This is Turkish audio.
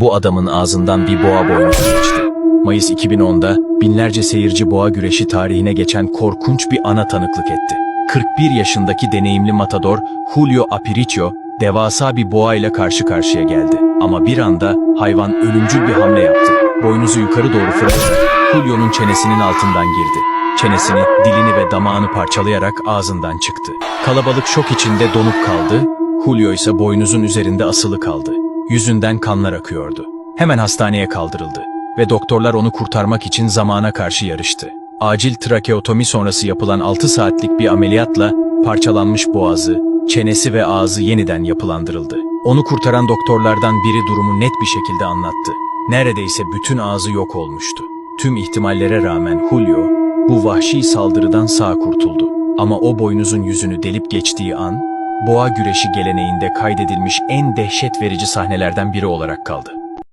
Bu adamın ağzından bir boğa boynuzu geçti. Mayıs 2010'da binlerce seyirci boğa güreşi tarihine geçen korkunç bir ana tanıklık etti. 41 yaşındaki deneyimli matador Julio Aparicio devasa bir boğa ile karşı karşıya geldi. Ama bir anda hayvan ölümcül bir hamle yaptı. Boynuzu yukarı doğru fırladı. Julio'nun çenesinin altından girdi. Çenesini, dilini ve damağını parçalayarak ağzından çıktı. Kalabalık şok içinde donup kaldı. Julio ise boynuzun üzerinde asılı kaldı. Yüzünden kanlar akıyordu. Hemen hastaneye kaldırıldı ve doktorlar onu kurtarmak için zamana karşı yarıştı. Acil trakeotomi sonrası yapılan 6 saatlik bir ameliyatla parçalanmış boğazı, çenesi ve ağzı yeniden yapılandırıldı. Onu kurtaran doktorlardan biri durumu net bir şekilde anlattı. Neredeyse bütün ağzı yok olmuştu. Tüm ihtimallere rağmen Julio bu vahşi saldırıdan sağ kurtuldu. Ama o boynuzun yüzünü delip geçtiği an, boğa güreşi geleneğinde kaydedilmiş en dehşet verici sahnelerden biri olarak kaldı.